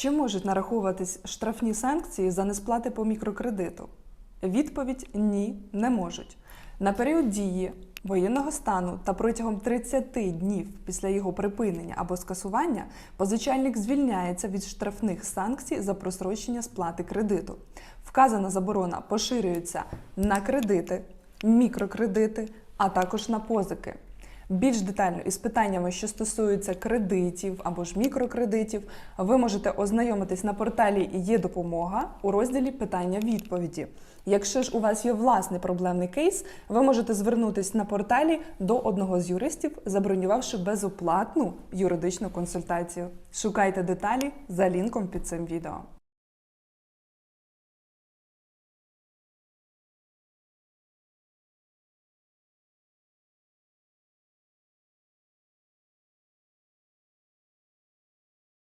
Чи можуть нараховуватись штрафні санкції за несплати по мікрокредиту? Відповідь ні, не можуть. На період дії воєнного стану та протягом 30 днів після його припинення або скасування позичальник звільняється від штрафних санкцій за просрочення сплати кредиту. Вказана заборона поширюється на кредити, мікрокредити, а також на позики. Більш детально із питаннями, що стосуються кредитів або ж мікрокредитів, ви можете ознайомитись на порталі Є допомога у розділі Питання відповіді. Якщо ж у вас є власний проблемний кейс, ви можете звернутись на порталі до одного з юристів, забронювавши безоплатну юридичну консультацію. Шукайте деталі за лінком під цим відео.